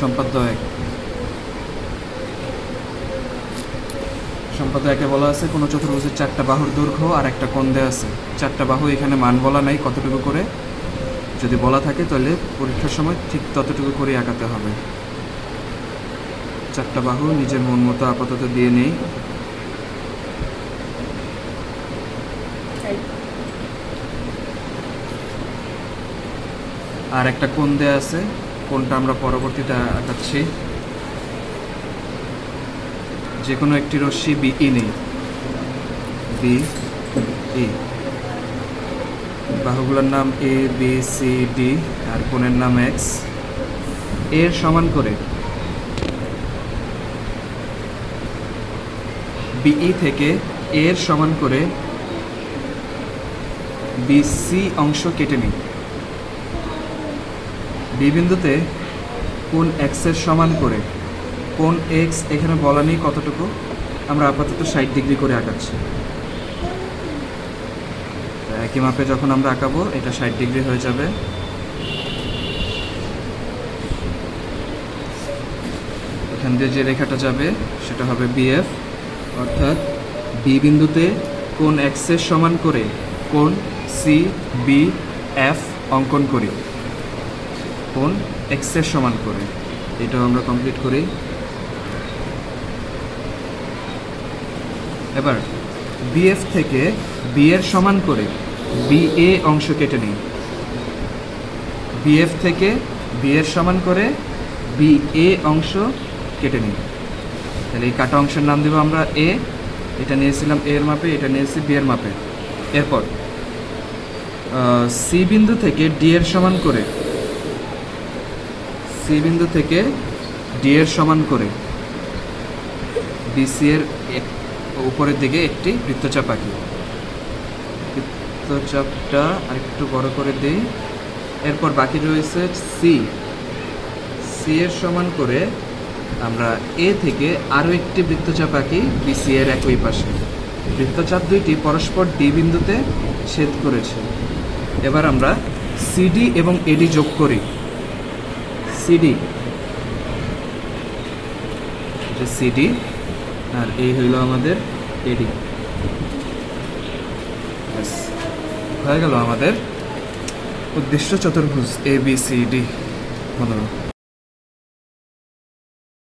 সম্পাদ্য এক একে বলা আছে, কোনো চতুর্ভুজের চারটা বাহুর দৈর্ঘ্য আর একটা কোণ আছে। চারটা বাহু এখানে মান বলা নাই কতটুকু করে। যদি বলা থাকে তাহলে পরীক্ষার সময় ঠিক ততটুকু করে আঁকাতে হবে। চারটা বাহু নিজের মন মতো আপাতত দিয়ে নেই। আর একটা কোণ দেয়া আছে। কোনটা আমরা পরবর্তীতে আঁকাচ্ছি যে কোনো একটি রশ্মি বি ই নেই। বি ই বাহুগুলোর নাম এ বি সি ডি আর কোণের নাম এক্সের সমান করে বিই থেকে এর সমান করে বিসি অংশ কেটে নিই। বি বিন্দুতে কোন এক্সের সমান করে, কোন এক্স এখানে বলা নেই কতটুকু, আমরা আপাতত ষাট ডিগ্রি করে আঁকাচ্ছি। একই মাপে যখন আমরা আঁকাবো, এটা ষাট ডিগ্রি হয়ে যাবে। এখান দিয়ে যে রেখাটা যাবে, সেটা হবে বিএফ অর্থাৎ বি বিন্দুতে কোন এক্সের সমান করে, কোন সি বি এফ অঙ্কন করি। কোন এক্সের সমান করে। এটাও আমরা কমপ্লিট করি। এবার বিএফ থেকে বি এর সমান করে বি এ অংশ কেটে নিই। বিএফ থেকে বি এর সমান করে বি এ অংশ কেটে নিই। তাহলে এই কাটা অংশের নাম দেবো আমরা এ এটা নিয়েছিলাম এ এর মাপে, এটা নিয়েছি বি এর মাপে। এরপর সি বিন্দু থেকে ডি এর সমান করে সি বিন্দু থেকে ডি এর সমান করে বিসি এর উপরের দিকে একটি বৃত্তচাপ আঁকি। বৃত্তচাপটা আরেকটু বড় করে দিই। এরপর বাকি রয়েছে সি। সি এর সমান করে আমরা এ থেকে আরও একটি বৃত্তচাপ আঁকি বিসি এর একই পাশে। বৃত্তচাপ দুইটি পরস্পর ডি বিন্দুতে ছেদ করেছে। এবার আমরা সিডি এবং এডি যোগ করি। সিডি এটা সিডি আর এই হইল আমাদের এডি হয়ে গেল আমাদের উদ্দেশ্য চতুর্ভুজ এ বি সি ডি ধন্যবাদ